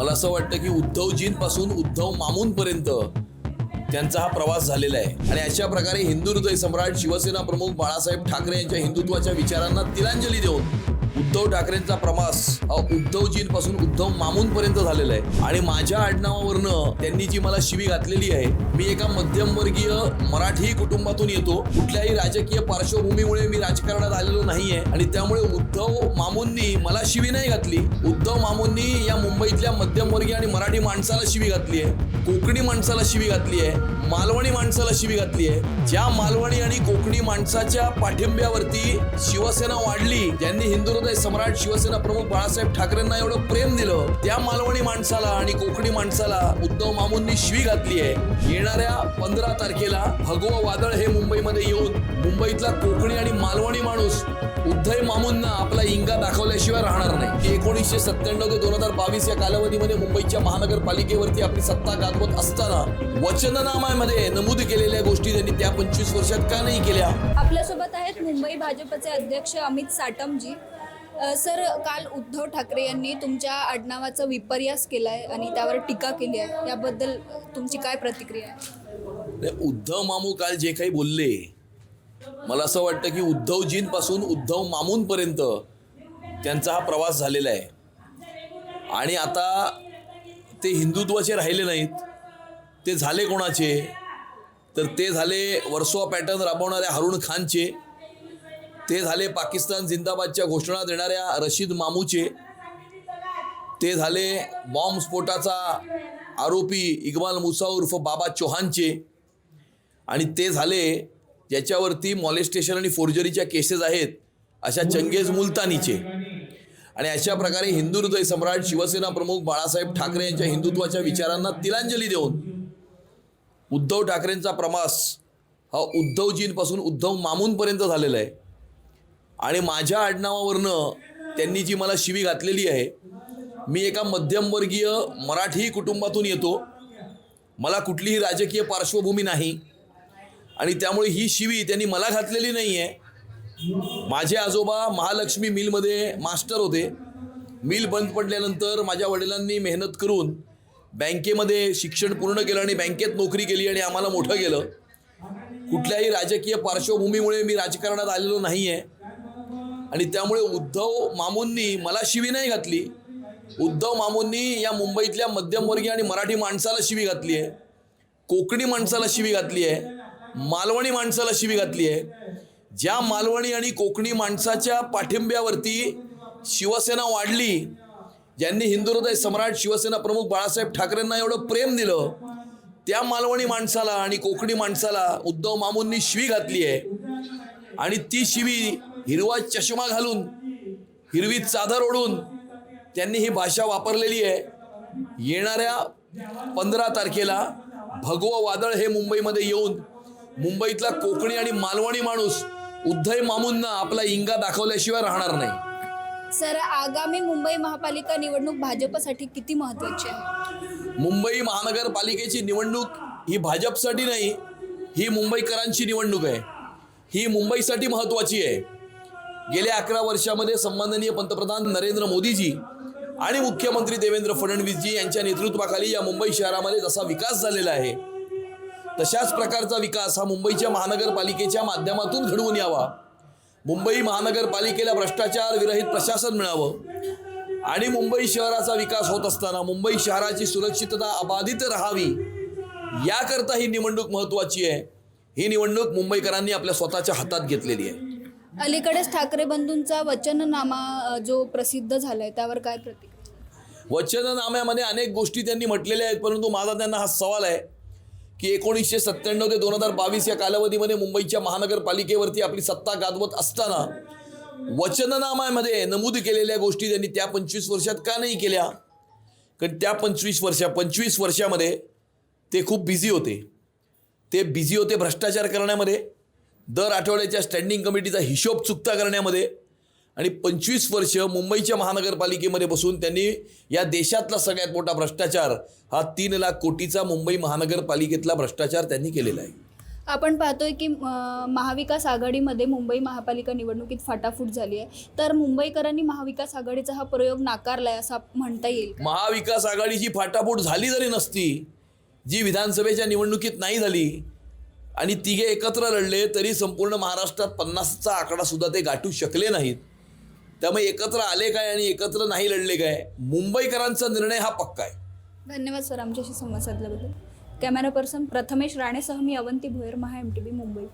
मला असं वाटतं की उद्धवजींपासून उद्धव मामूंपर्यंत त्यांचा हा प्रवास झालेला आहे. आणि अशा प्रकारे हिंदू हृदय सम्राट शिवसेना प्रमुख बाळासाहेब ठाकरे यांच्या हिंदुत्वाच्या विचारांना तिलांजली देऊन उद्धव ठाकरेंचा प्रवास हा उद्धवजींपासून उद्धव मामूंपर्यंत झालेला आहे. आणि माझ्या आडनावावरनं त्यांनी जी मला शिवी घातलेली आहे मी एका मध्यमवर्गीय मराठी कुटुंबातून येतो. कुठल्याही राजकीय पार्श्वभूमीमुळे मी राजकारणात आलेलो नाहीये. आणि त्यामुळे उद्धव मामूंनी मला शिवी नाही घातली. उद्धव मामूंनी या मुंबईतल्या मध्यमवर्गीय आणि मराठी माणसाला शिवी घातली आहे. कोकणी माणसाला शिवी घातली आहे. मालवणी माणसाला शिवी घातली आहे. ज्या मालवणी आणि कोकणी माणसाच्या पाठिंब्यावरती शिवसेना वाढली ज्यांनी हिंदू हृदय सम्राट शिवसेना प्रमुख बाळासाहेब ठाकरेंना एवढं प्रेम दिलं त्या मालवणी माणसाला आणि कोकणी माणसाला उद्धव मामूंनी शिवी घातली आहे. येणाऱ्या पंधरा तारखेला भगवा वादळ हे मुंबईमध्ये येऊन मुंबईतला कोकणी आणि मालवणी माणूस उद्धव मामूंना आपला इंगा दाखवल्याशिवाय राहणार नाही. एकोणीसशे सत्त्याण्णव ते दोन हजार बावीस या कालावधीमध्ये मुंबईच्या महानगरपालिकेवरती आपली सत्ता गाजवत असताना वचननामामध्ये नमूद केलेल्या गोष्टी त्यांनी त्या पंचवीस वर्षात का नाही केल्या? आपल्यासोबत आहेत मुंबई भाजपचे अध्यक्ष अमित साटमजी. सर काल उद्धव ठाकरे यांनी तुमच्या आडनावाचा विपर्यास केला आहे आणि त्यावर टीका केली आहे. याबद्दल तुमची काय प्रतिक्रिया आहे? उद्धव मामू काल जे काही बोलले मला असं वाटतं की उद्धवजींपासून उद्धव मामूंपर्यंत त्यांचा हा प्रवास झालेला आहे. आणि आता ते हिंदुत्वाचे राहिले नाहीत. ते झाले कोणाचे? तर ते झाले वर्सोवा पॅटर्न राबवणाऱ्या हरुण खानचे. ते झाले पाकिस्तान जिंदाबादच्या घोषणा देणाऱ्या रशीद मामूचे. ते झाले बॉम्बस्फोटाचा आरोपी इक्बाल मुसा उर्फ बाबा चौहानचे. आणि ते झाले ज्याच्यावरती मॉलेस्टेशन आणि फोर्जरीच्या केसेस आहेत अशा चंगेज मुलतानीचे. आणि अशा प्रकारे हिंदू हृदय सम्राट शिवसेना प्रमुख बाळासाहेब ठाकरे यांच्या हिंदुत्वाच्या विचारांना तिलांजली देऊन उद्धव ठाकरेंचा प्रवास हा उद्धवजींपासून उद्धव मामूंपर्यंत झालेला आहे. आणि माझ्या आडनावावरनं त्यांनी जी मला शिवी घातलेली आहे मी एका मध्यमवर्गीय मराठी कुटुंबातून येतो. मला कुठलीही राजकीय पार्श्वभूमी नाही. आणि त्यामुळे ही शिवी त्यांनी मला घातलेली नाही आहे माझे आजोबा महालक्ष्मी मिलमध्ये मास्टर होते. मिल बंद पडल्यानंतर माझ्या वडिलांनी मेहनत करून बँकेमध्ये शिक्षण पूर्ण केलं आणि बँकेत नोकरी केली आणि आम्हाला मोठं केलं. कुठल्याही राजकीय पार्श्वभूमीमुळे मी राजकारणात आलेलो नाही आहे आणि त्यामुळे उद्धव मामूंनी मला शिवी नाही घातली. उद्धव मामूंनी या मुंबईतल्या मध्यमवर्गीय आणि मराठी माणसाला शिवी घातली आहे. कोकणी माणसाला शिवी घातली आहे. मालवणी माणसाला शिवी घातली आहे. ज्या मालवणी आणि कोकणी माणसाच्या पाठिंब्यावरती शिवसेना वाढली ज्यांनी हिंदू हृदय सम्राट शिवसेना प्रमुख बाळासाहेब ठाकरेंना एवढं प्रेम दिलं त्या मालवणी माणसाला आणि कोकणी माणसाला उद्धव मामूंनी शिवी घातली आहे. आणि ती शिवी हिरवा चष्मा घालून हिरवी चादर ओढून त्यांनी ही भाषा वापरलेली आहे. येणाऱ्या पंधरा तारखेला भगवं वादळ हे मुंबईमध्ये येऊन मुंबईतला कोकणी आणि मालवणी माणूस उद्धव मामूंना आपला इंगा दाखवल्याशिवाय राहणार नाही. सर आगामी मुंबई महापालिका निवडणूक भाजपसाठी किती महत्वाची आहे? मुंबई महानगरपालिकेची निवडणूक ही भाजपसाठी नाही ही मुंबईकरांची निवडणूक आहे. ही मुंबईसाठी महत्त्वाची आहे. गेल्या अकरा वर्षामध्ये सन्माननीय पंतप्रधान नरेंद्र मोदीजी आणि मुख्यमंत्री देवेंद्र फडणवीसजी यांच्या नेतृत्वाखाली या मुंबई शहरामध्ये जसा विकास झालेला आहे तशाच प्रकारचा विकास हा मुंबईच्या महानगरपालिकेच्या माध्यमातून घडवून यावा. मुंबई महानगरपालिकेला भ्रष्टाचार विरहित प्रशासन मिळावं आणि मुंबई शहराचा विकास होत असताना मुंबई शहराची सुरक्षितता अबाधित राहावी याकरता ही निवडणूक महत्त्वाची आहे. ही निवडणूक मुंबईकरांनी आपल्या स्वतःच्या हातात घेतलेली आहे. अलीकडेच ठाकरे बंधूंचा वचननामा जो प्रसिद्ध झालाय त्यावर काय प्रतिक्रिया? वचननाम्यामध्ये अनेक गोष्टी त्यांनी म्हटलेल्या आहेत परंतु माझा त्यांना हा सवाल आहे की एकोणीसशे सत्त्याण्णव ते दोन हजार बावीस या कालावधीमध्ये मुंबईच्या महानगरपालिकेवरती आपली सत्ता गाजवत असताना वचननाम्यामध्ये नमूद केलेल्या गोष्टी त्यांनी त्या पंचवीस वर्षात का नाही केल्या? कारण त्या पंचवीस वर्षा पंचवीस वर्षामध्ये ते खूप बिझी होते. ते बिझी होते भ्रष्टाचार करण्यामध्ये दर आठवड्याच्या स्टँडिंग कमिटीचा हिशोब चुकता करण्यामध्ये आणि पंचवीस वर्ष मुंबईच्या महानगरपालिकेमध्ये बसून त्यांनी या देशातला सगळ्यात मोठा भ्रष्टाचार हा तीन लाख कोटीचा मुंबई महानगरपालिकेतला भ्रष्टाचार त्यांनी केलेला आहे आपण पाहतोय की महाविकास आघाडीमध्ये मुंबई महापालिका निवडणुकीत फाटाफूट झाली आहे तर मुंबईकरांनी महाविकास आघाडीचा हा प्रयोग नाकारलाय असं म्हणता येईल? महाविकास आघाडीची फाटाफूट झाली जरी नसती जी विधानसभेच्या निवडणुकीत नाही झाली आणि तिघे एकत्र लढले तरी संपूर्ण महाराष्ट्रात पन्नासचा आकडा सुद्धा ते गाठू शकले नाहीत. त्यामुळे एकत्र आले काय आणि एकत्र नाही लढले काय? मुंबईकरांचा निर्णय हा पक्का आहे. धन्यवाद सर आमच्याशी संवाद साधल्याबद्दल. कॅमेरा पर्सन प्रथमेश राणेसह मी Avanti Bhoyar Maha M T B Mumbai.